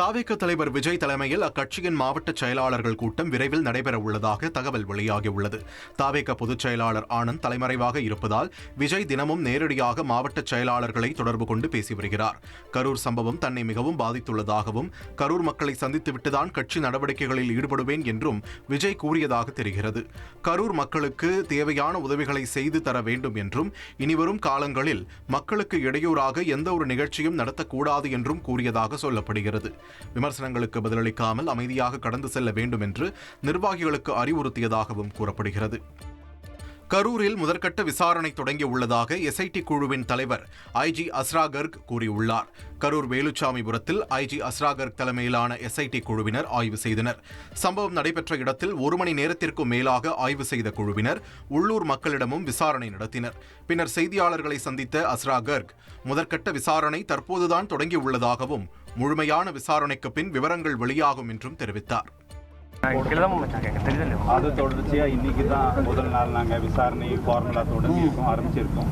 தாவேக தலைவர் விஜய் தலைமையில் அக்கட்சியின் மாவட்ட செயலாளர்கள் கூட்டம் விரைவில் நடைபெற உள்ளதாக தகவல் வெளியாகியுள்ளது. தாவேக பொதுச் செயலாளர் ஆனந்த் தலைமறைவாக இருப்பதால் விஜய் தினமும் நேரடியாக மாவட்ட செயலாளர்களை தொடர்பு கொண்டு பேசி வருகிறார். கரூர் சம்பவம் தன்னை மிகவும் பாதித்துள்ளதாகவும் கரூர் மக்களை சந்தித்துவிட்டுதான் கட்சி நடவடிக்கைகளில் ஈடுபடுவேன் என்றும் விஜய் கூறியதாக தெரிகிறது. கரூர் மக்களுக்கு தேவையான உதவிகளை செய்து தர வேண்டும் என்றும் இனிவரும் காலங்களில் மக்களுக்கு இடையூறாக எந்த ஒரு நிகழ்ச்சியும் நடத்தக்கூடாது என்றும் கூறியதாக சொல்லப்படுகிறது. விமர்சனங்களுக்கு பதிலளிக்காமல் அமைதியாக கடந்து செல்ல வேண்டும் என்று நிர்வாகிகளுக்கு அறிவுறுத்தியதாகவும் கூறப்படுகிறது. கரூரில் முதற்கட்ட விசாரணை தொடங்கியுள்ளதாக எஸ்ஐடி குழுவின் தலைவர் ஐஜி அஸ்ரா கர்க் கூறியுள்ளார். கரூர் வேலுச்சாமிபுரத்தில் ஐஜி அஸ்ரா கர்க் தலைமையிலான எஸ்ஐடி குழுவினர் ஆய்வு செய்தனர். சம்பவம் நடைபெற்ற இடத்தில் ஒரு மணி நேரத்திற்கும் மேலாக ஆய்வு செய்த குழுவினர் உள்ளூர் மக்களிடமும் விசாரணை நடத்தினர். பின்னர் செய்தியாளர்களை சந்தித்த அஸ்ரா கர்க் முதற்கட்ட விசாரணை தற்போதுதான் தொடங்கியுள்ளதாகவும் முழுமையான விசாரணைக்கு பின் விவரங்கள் வெளியாகும் என்றும் தெரிவித்தார். அது தொடர்ச்சியாக இன்னைக்கு தான் முதல் நாள் நாங்கள் விசாரணை ஃபார்முலா தொடங்கியிருக்கோம் ஆரம்பிச்சிருக்கோம்.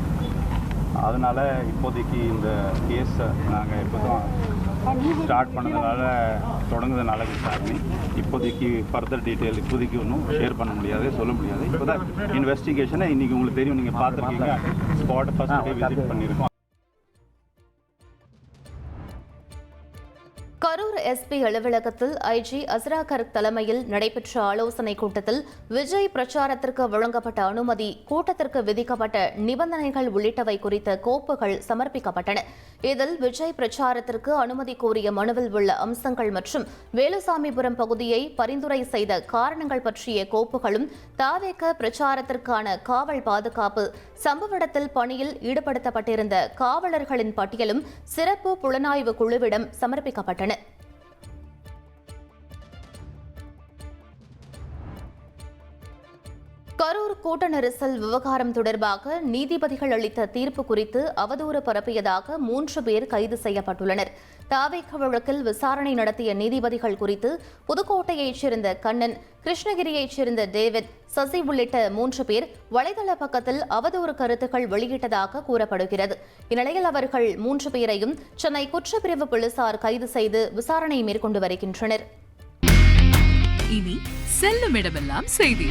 அதனால இப்போதைக்கு இந்த கேஸை நாங்கள் இப்போ தான் ஸ்டார்ட் பண்ணதுனால தொடங்குறதுனால விசாரணை. இப்போதைக்கு ஃபர்தர் டீட்டெயில் இப்போதைக்கு ஒன்றும் ஷேர் பண்ண முடியாது சொல்ல முடியாது. இப்போ தான் இன்வெஸ்டிகேஷனை இன்றைக்கி உங்களுக்கு தெரியும் நீங்கள் பார்த்துருக்கீங்க. ஸ்பாட் ஃபஸ்ட் விசிட் பண்ணியிருக்கோம். கரூர் எஸ்பி அலுவலகத்தில் ஐஜி அஸ்ரா தலைமையில் நடைபெற்ற ஆலோசனைக் கூட்டத்தில் விஜய் பிரச்சாரத்திற்கு வழங்கப்பட்ட அனுமதி கூட்டத்திற்கு விதிக்கப்பட்ட நிபந்தனைகள் உள்ளிட்டவை குறித்த கோப்புகள் சமர்ப்பிக்கப்பட்டன. இதில் விஜய் பிரச்சாரத்திற்கு அனுமதி கோரிய மனுவில் உள்ள அம்சங்கள் மற்றும் வேலுசாமிபுரம் பகுதியை பரிந்துரை செய்த காரணங்கள் பற்றிய கோப்புகளும் தாவேக பிரச்சாரத்திற்கான காவல் பாதுகாப்பு சம்பவ இடத்தில் பணியில் ஈடுபடுத்தப்பட்டிருந்த காவலர்களின் பட்டியலும் சிறப்பு புலனாய்வு குழுவிடம் சமர்ப்பிக்கப்பட்டன. கரூர் கூட்ட நெரிசல் விவகாரம் தொடர்பாக நீதிபதிகள் அளித்த தீர்ப்பு குறித்து அவதூறு பரப்பியதாக மூன்று பேர் கைது செய்யப்பட்டுள்ளனர். தாவேக வழக்கில் விசாரணை நடத்திய நீதிபதிகள் குறித்து புதுக்கோட்டையைச் சேர்ந்த கண்ணன் கிருஷ்ணகிரியைச் சேர்ந்த டேவிட் சசி உள்ளிட்ட மூன்று பேர் வலைதள பக்கத்தில் அவதூறு கருத்துக்கள் வெளியிட்டதாக கூறப்படுகிறது. இந்நிலையில் அவர்கள் மூன்று பேரையும் சென்னை குற்றப்பிரிவு போலீசார் கைது செய்து விசாரணை மேற்கொண்டு வருகின்றனர். இனி செல்லும் இடமெல்லாம் செய்தி.